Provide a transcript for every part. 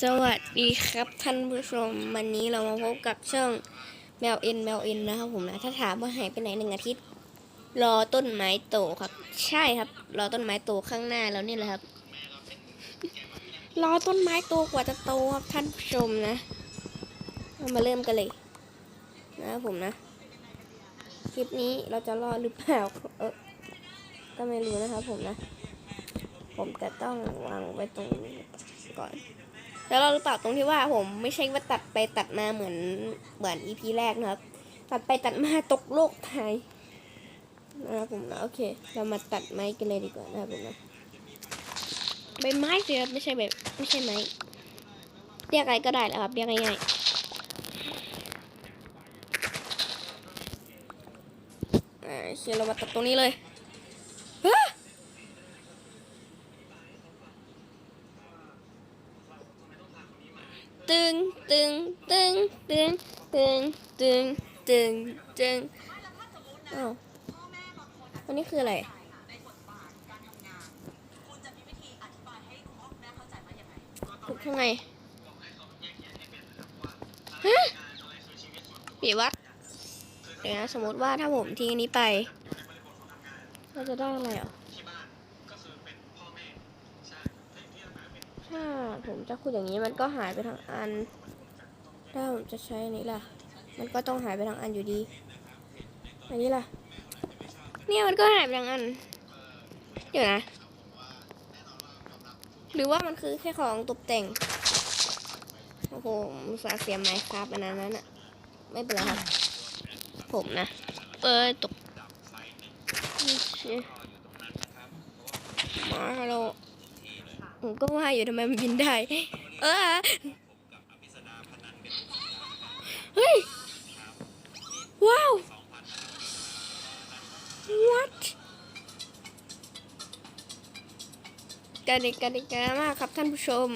สวัสดีครับท่านผู้ชมวันนี้เรามาพบกับช่องแมวเอ็นแมวเอ็นนะครับผมนะถ้าถามว่าหายไปไหนหนึ่งอาทิตย์ รอต้นไม้โตครับ ใช่ครับ รอต้นไม้โตข้างหน้าแล้วนี่แหละครับ รอต้นไม้โตกว่าจะโตครับท่านผู้ชมนะเรามาเริ่มกันเลย นะครับผมนะคลิปนี้เราจะรอดหรือเปล่าเออก็ไม่รู้นะครับผมนะ ผมจะต้องวางไว้ตรงนี้ก่อน แล้วเราหรือเปล่าตรงที่ว่าผมไม่ใช่ว่าตัดไปตัดมาเหมือนเหมือนอีพีแรกนะครับ ตัดไปตัดมาตกโลกไทยนะครับผมนะโอเค เรามาตัดไม้กันเลยดีกว่านะครับผมนะใบไม้สิครับไม่ใช่แบบไม่ใช่ไม้เรียกอะไรก็ได้แหละครับเรียกง่ายๆอ่าโอเคเรามาตัดตรงนี้เลย ตึงตึงตึงตึงตึงตึงตึงอ้าวันนี้คืออะไรกุดข้งในฮะปีวัดเดี๋ยวนะสมมติว่าถ้าผมทิ้งอันนี้ไป เราจะได้อะไรอะถ้าผมจะขุดอย่างนี้มันก็หายไปทั้งอัน ถ้าผมจะใช้อันนี้ล่ะ มันก็ต้องหายไปทั้งอันอยู่ดี อันนี้ล่ะ เนี่ยมันก็หายไปทั้งอันเดี๋ยวนะ หรือว่ามันคือแค่ของตกแต่ง โอ้โหสาเสียไม้ครับอันนั้นน่ะ ไม่เป็นไรครับ ผมนะ เอ้ยตกนี่เชี่ยมาเราผมก็ว่าอยู่ทำไมมันบินได้ เออ เฮ้ย ว้าว what กาดิกาดิกามากครับท่านผู้ชม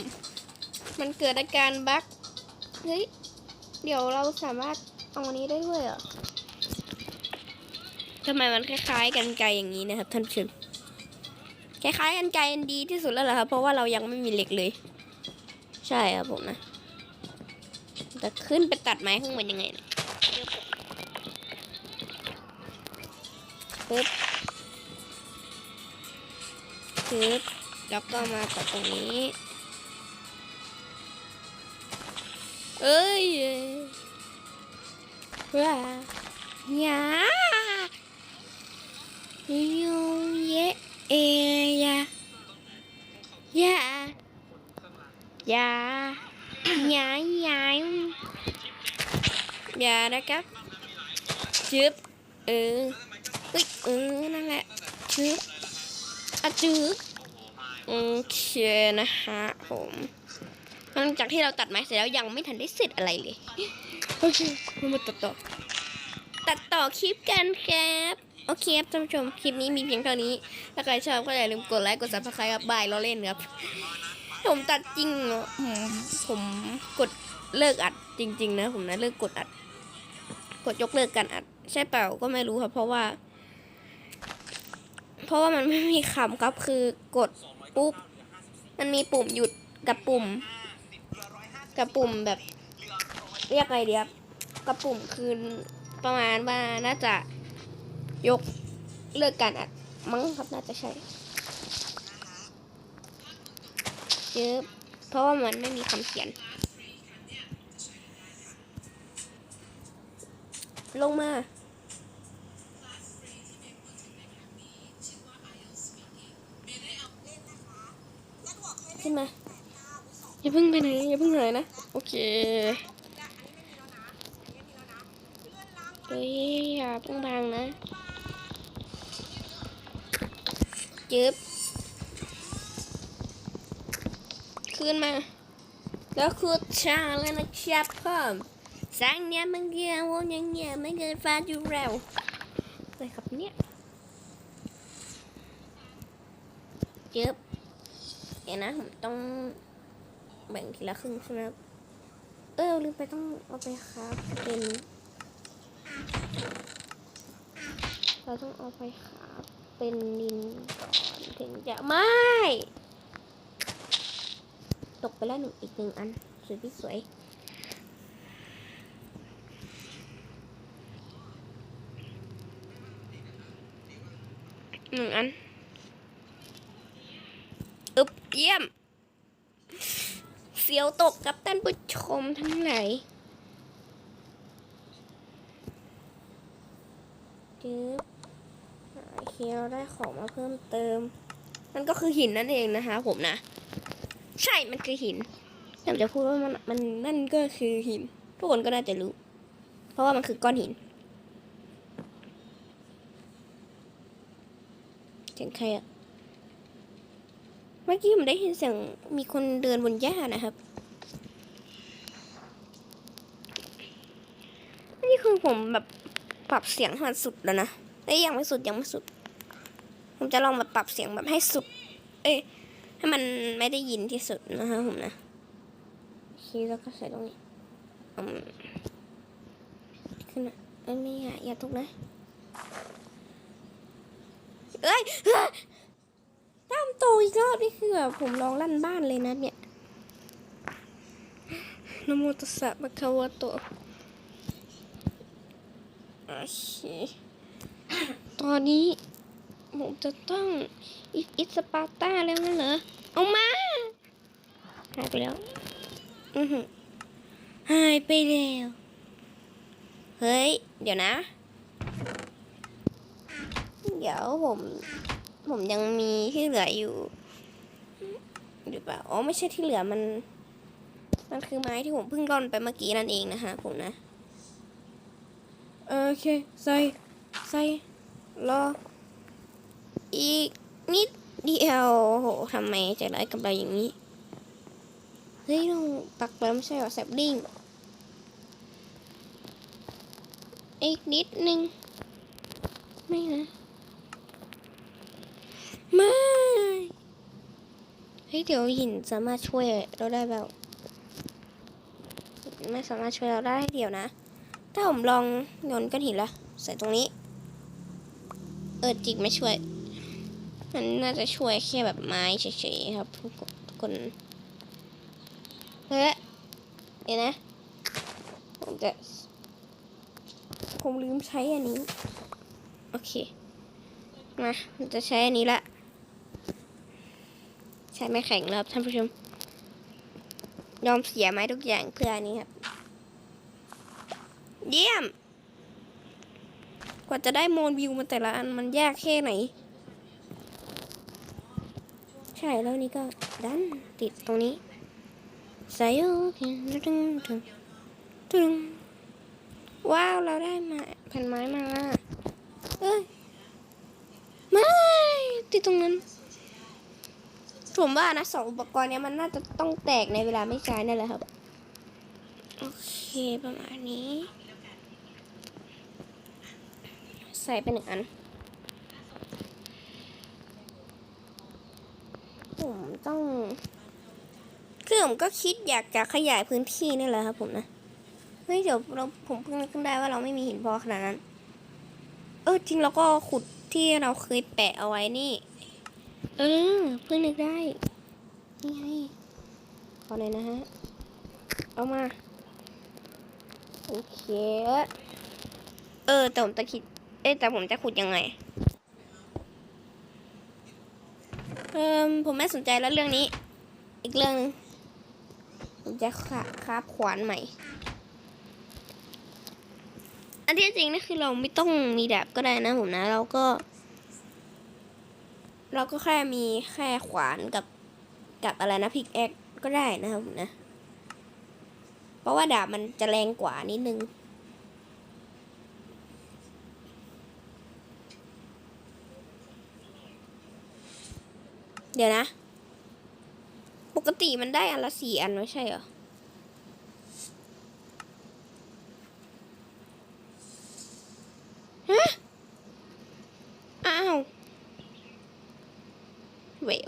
มันเกิดอาการบั๊กเฮ้ย เดี๋ยวเราสามารถเอาอันนี้ได้ด้วยเหรอทำไมมันคล้ายๆกันไกลอย่างนี้นะครับท่านผู้ชม คล้ายๆกันไกลดีที่สุดแล้วเหรอครับ เพราะว่าเรายังไม่มีเหล็กเลย ใช่ครับผมนะ จะขึ้นไปตัดไม้ข้างบนยังไงนะปึ๊บปึ๊บแล้วก็มาตัดตรงนี้ เอ้ยว้าหยาโยเยเอยายายายาย ยายยานะครับจึบเออเฮ้ยเออนั่นแหละจึบอะจึบโอเคนะฮะผมหลังจากที่เราตัดไม้เสร็จแล้วยังไม่ทันได้เสร็จอะไรเลยโอเคเรามาตัดต่อ ตัดต่อคลิปกันครับโอเคครับท่านผู้ชมคลิปนี้มีเพียงเท่านี้ ถ้าใครชอบก็อย่าลืมกดไลค์กดซับสไครต์ครับบายเราเล่นครับผมตัดจริงเหรอผมผมกดเลิกอัดจริง ๆ นะ ผมนะเลิกกดอัด กดยกเลิกการอัด ใช่เปล่าก็ไม่รู้ครับ เพราะว่า เพราะว่ามันไม่มีคำครับคือกดปุ๊บมันมีปุ่มหยุดกับปุ่ม กับปุ่มแบบ เรียกอะไรเดียบกับปุ่มคือประมาณว่าน่าจะยกเลิกการอัดมั้งครับน่าจะใช่เยอะเพราะว่ามันไม่มีคำเขียน ลงมาขึ้นมา อย่าเพิ่งไปไหน อย่าเพิ่งหายนะ โอเคเฮ้ยอย่าเพิ่งพังนะจึบขึ้นมา แล้วคือชาแล้วนะครับพ่อม สงเนี่ยมันเกี่ยวย่างเงี้ยไม่เกินฟ้าอยู่แล้วอะไรครับเนี่ยเจ็บเดี๋ยวนะผมต้องแบ่งทีละครึ่งใช่ไหมเออลืมไปต้องเอาไปครับเป็นเราต้องเอาไปครับเป็นนินก่อนถึงจะไม่ตตกไปแล้วหนึ่งอีกหนึ่งอันสวยที่สวย หนึ่งอันอึบเยี่ยม เสียวตกกับท่านผู้ชมทั้งหลายจึ๊บโอเคเราได้ของมาเพิ่มเติม มันก็คือหินนั่นเองนะคะ ผมนะ ใช่ มันคือหินแต่จะพูดว่ามันมันนั่นก็คือหิน ทุกคนก็น่าจะรู้ เพราะว่ามันคือก้อนหิน เสียงใครอะเมื่อกี้ผมได้ยินเสียงมีคนเดินบนหญ้านะครับ นี่คือผมแบบปรับเสียงให้มันสุดแล้วนะแต่ยังไม่สุดยังไม่สุด ผมจะลองแบบปรับเสียงแบบให้สุด เอ้ยให้มันไม่ได้ยินที่สุดนะคะผมนะโอเคแล้วก็ใส่ตรงนี้อืมขึ้นมาเอ้ยไม่อย่าอย่าทุกนะ เอ้ยเฮ้มโตอีกรอบนี่คือแบบผมลองลั่นบ้านเลยนะเนี่ยนโมตัสสะปะคะวะโตโอเคตอนนี้ ผมจะต้องอิอิสปาร์ตาแล้วนั่นเหรอ เอามาหายไปแล้ว อือหือหายไปแล้ว เฮ้ย เดี๋ยวนะ ดี๋ยวผม ผมยังมีที่เหลืออยู่หรือเปล่า อ๋อ ไม่ใช่ที่เหลือมัน มันคือไม้ที่ผมเพิ่งร่อนไปเมื่อกี้นั่นเองนะคะผมนะ โอเค ใส่ ใส่ รอ อีกนิดเดียวโหทำไมใจร้ายกับเราอย่างนี้ เฮ้ยเราปักไปแล้วไม่ใช่หรอแซบดิ้ง อีกนิดนึง ไม่นะ ไม่เฮ้ยเดี๋ยวหินสามารถช่วยเราได้แบบไม่สามารถช่วยเราได้เดี๋ยวนะ ถ้าผมลองโยนก้อนหินละใส่ตรงนี้ เออจิกไม่ช่วย มันน่าจะช่วยแค่แบบไม้เฉยๆครับทุกคนเฮ้ยเดี๋ยวนะ ผมจะ ผมลืมใช้อันนี้ โอเค มาจะใช้อันนี้ละ ใช้ไม้แข็งแล้วท่านผู้ชม ยอมเสียไม้ทุกอย่างเพื่ออันนี้ครับ เยี่ยม กว่าจะได้โมนวิวมาแต่ละอันมันยากแค่ไหน ใช่แล้วนี่ก็ดันติดตรงนี้ใส่โอเคตึงตึงตึงว้าว เราได้มาแผ่นไม้มา เอ้ย ไม่ ติดตรงนั้น ผมว่านะสองอุปกรณ์เนี้ยมันน่าจะต้องแตกในเวลาไม่ใช้นั่นแหละครับ โอเคประมาณนี้ ใส่ไปหนึ่งอัน ผมต้องคือผมก็คิดอยากจะขยายพื้นที่นี่แหละครับผมนะเฮ้ยเดี๋ยวเราผมเพิ่งนึกขึ้นได้ว่าเราไม่มีหินพอขนาดนั้น เออจริงเราก็ขุดที่เราเคยแปะเอาไว้นี่ เออเพิ่งนึกได้ นี่ไงขอหน่อยนะฮะ เอามา โอเค เออ แต่ผมจะคิด เอ๊ะแต่ผมจะขุดยังไง เออผมไม่สนใจแล้วเรื่องนี้ อีกเรื่องหนึงผมจะขาคาบขวานใหม่ อันที่จริงนี่คือเราไม่ต้องมีดาบก็ได้นะผมนะ เราก็ เราก็แค่มีแค่ขวานกับกับอะไรนะพิกแอคก็ได้นะครับผมนะ เพราะว่าดาบมันจะแรงกว่านิดนึงเดี๋ยวนะ ปกติมันได้อันละสี่อันไม่ใช่เหรอ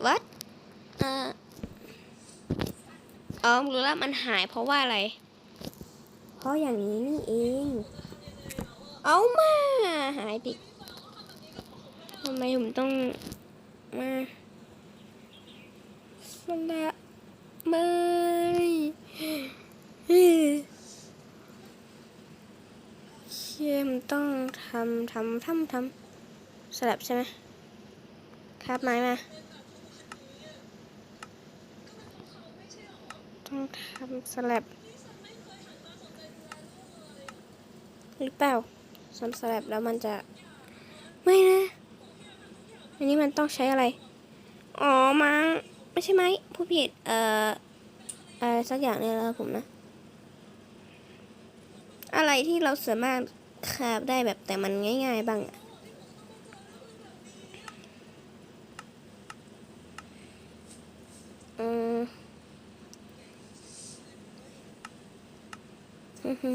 วัดเอ่ออ๋อรู้แล้วมันหายเพราะว่าอะไร เพราะอย่างนี้นี่เอง เอามาหายดิทำไมผมต้องมามันละไม่เชื่มต้องทำทำทำทำสลับใช่ไหมครับไม้มา ต้องทำสลับหรือเปล่าทำสลับแล้วมันจะไม่นะ อันนี้มันต้องใช้อะไร อ๋อมังไม่ใช่ไหมผู้ผิดเอ่ออะไรสักอย่างเนี่ยนะครับผมนะ อะไรที่เราสามารถคาบได้แบบแต่มันง่าย ๆ บ้างอะอืมฮึ่มๆเอา แล้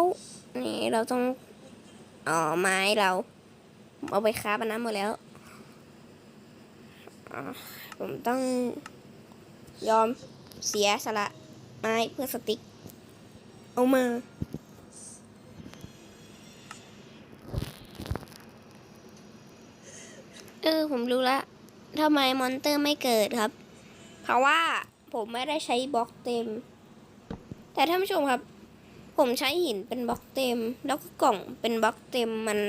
วนี่เราต้องอ๋อไม้เรา เอาไปค้าบอันนั้นหมดแล้วอ่าผมต้องยอมเสียสละไม้เพื่อสติ๊ก เอามา เออ ผมรู้ละทำไมมอนเตอร์ไม่เกิดครับ เพราะว่า ผมไม่ได้ใช้บล็อกเต็ม แต่ท่านผู้ชมครับ ผมใช้หินเป็นบล็อกเต็ม แล้วก็กล่องเป็นบล็อกเต็มมัน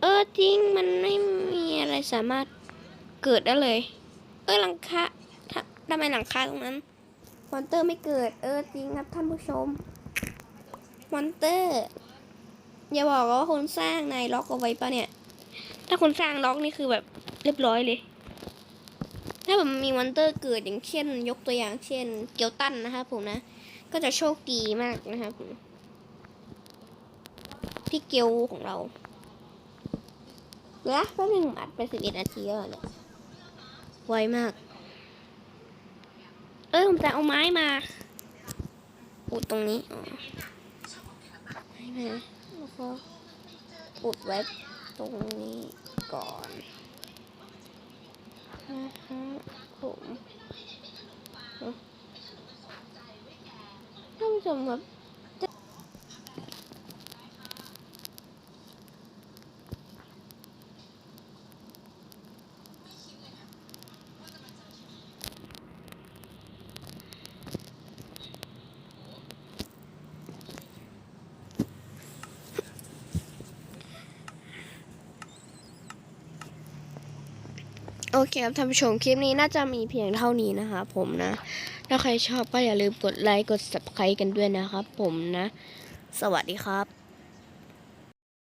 เออจริงมันไม่มีอะไรสามารถเกิดได้เลย เออหลังคาทำทำไมหลังคาตรงนั้นมอนเตอร์ไม่เกิด เออจริงครับท่านผู้ชมมอนเตอร์ อย่าบอกว่าคนสร้างในล็อกเอาไว้ปะเนี่ย ถ้าคนสร้างล็อกนี่คือแบบเรียบร้อยเลย ถ้าผมมีมอนเตอร์เกิดอย่างเช่น ยกตัวอย่างเช่น เกียวตันนะครับผมนะ ก็จะโชคดีมากนะครับพี่เกียวของเราเหลือแป๊บนึงอัดไปสิบเอ็ดนาทีแล้วเนี่ยไวมาก เออผมจะเอาไม้มาอุดตรงนี้อ๋อไม้มาแล้วก็อุดไว้ตรงนี้ก่อน นะครับผมเนอะท่านผู้ชมครับ โอเคครับท่านผู้ชมคลิปนี้น่าจะมีเพียงเท่านี้นะคะ ผมนะ ถ้าใครชอบก็อย่าลืมกดไลค์กด subscribe กันด้วยนะครับ ผมนะ สวัสดีครับ